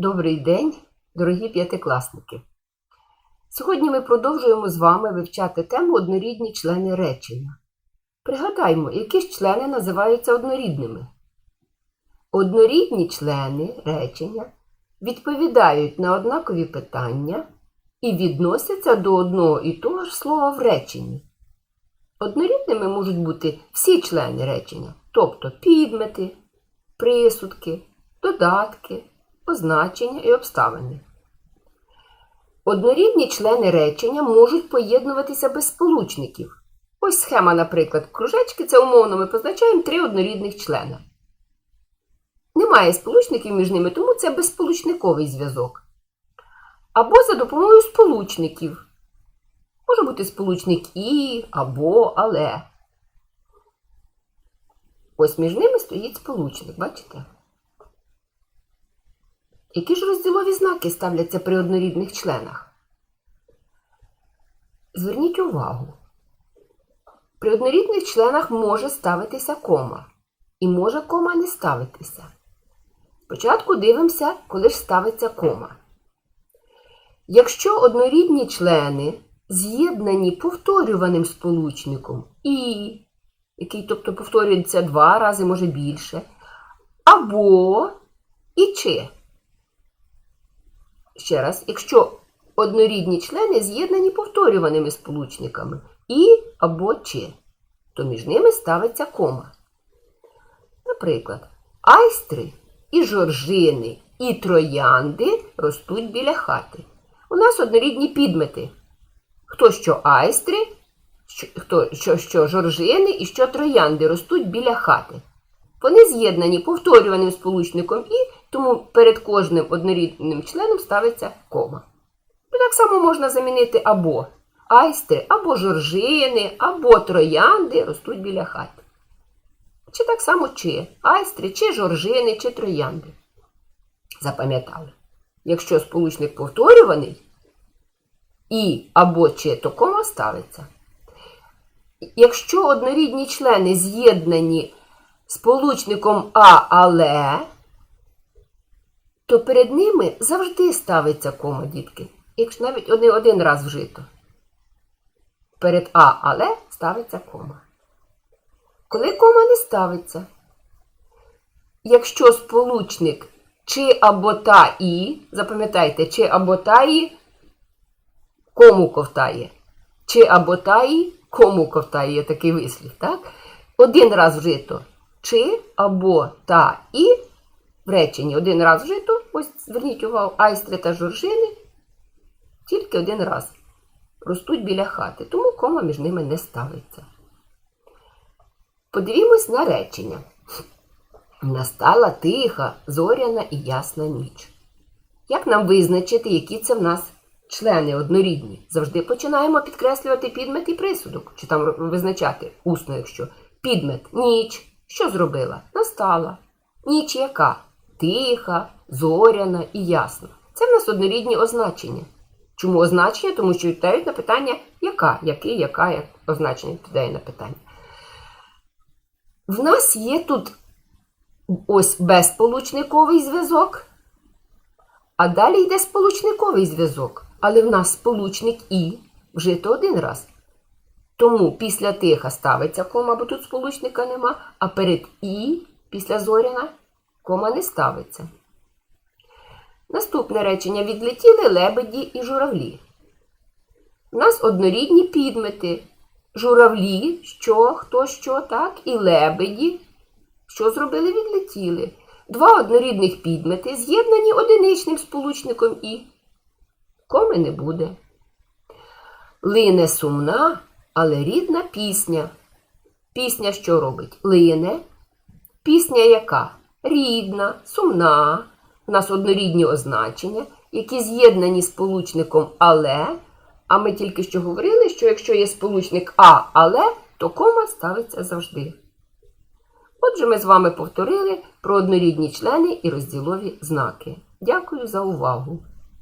Добрий день, дорогі п'ятикласники! Сьогодні ми продовжуємо з вами вивчати тему однорідні члени речення. Пригадаймо, які ж члени називаються однорідними. Однорідні члени речення відповідають на однакові питання і відносяться до одного і того ж слова в реченні. Однорідними можуть бути всі члени речення, тобто підмети, присудки, додатки, означення і обставини. Однорідні члени речення можуть поєднуватися без сполучників. Ось схема, наприклад, кружечки це умовно ми позначаємо три однорідних члена. Немає сполучників між ними, тому це безсполучниковий зв'язок. Або за допомогою сполучників. Може бути сполучник і, або, але. Ось між ними стоїть сполучник, бачите? Які ж розділові знаки ставляться при однорідних членах? Зверніть увагу. При однорідних членах може ставитися кома. І може кома не ставитися. Спочатку дивимося, коли ж ставиться кома. Якщо однорідні члени з'єднані повторюваним сполучником і, який тобто повторюється два рази, може більше, або і чи. Ще раз, якщо однорідні члени з'єднані повторюваними сполучниками і або чи, то між ними ставиться кома. Наприклад, айстри і жоржини і троянди ростуть біля хати. У нас однорідні підмети. Хто що айстри, хто що, що жоржини і що троянди ростуть біля хати. Вони з'єднані повторюваним сполучником і, тому перед кожним однорідним членом ставиться кома. Так само можна замінити або айстри, або жоржини, або троянди ростуть біля хати. Чи так само чи айстри, чи жоржини, чи троянди. Запам'ятали. Якщо сполучник повторюваний, і або чи, то кома ставиться. Якщо однорідні члени з'єднані сполучником А, але, то перед ними завжди ставиться кома, дітки. Якщо навіть не один раз вжито. Перед А, але ставиться кома. Коли кома не ставиться, якщо сполучник чи або та і, запам'ятайте, чи або та і кому ковтає, чи або та і кому ковтає, такий вислів, так? Один раз вжито чи або та і в реченні один раз вжито, ось зверніть увагу, айстри та жоржини тільки один раз ростуть біля хати, тому кома між ними не ставиться. Подивімось на речення. Настала тиха, зоряна і ясна ніч. Як нам визначити, які це в нас члени однорідні? Завжди починаємо підкреслювати підмет і присудок, чи там визначати усно, якщо підмет ніч. Що зробила? Настала. Ніч яка? Тиха, зоряна і ясна. Це в нас однорідні означення. Чому означення? Тому що відповідають на питання яка, який, яка, як означення відповідає на питання. В нас є тут ось безсполучниковий зв'язок, а далі йде сполучниковий зв'язок. Але в нас сполучник І вжито один раз. Тому після тиха ставиться кома, бо тут сполучника нема, а перед І після зоряна кома не ставиться. Наступне речення відлетіли лебеді і журавлі. У нас однорідні підмети. Журавлі, що, хто що, так, і лебеді. Що зробили, відлетіли. Два однорідних підмети з'єднані одиничним сполучником І. Коми не буде. Лине сумна, але рідна пісня. Пісня що робить? Лине. Пісня яка? Рідна, сумна. У нас однорідні означення, які з'єднані сполучником але. А ми тільки що говорили, що якщо є сполучник А, але, то кома ставиться завжди. Отже, ми з вами повторили про однорідні члени і розділові знаки. Дякую за увагу!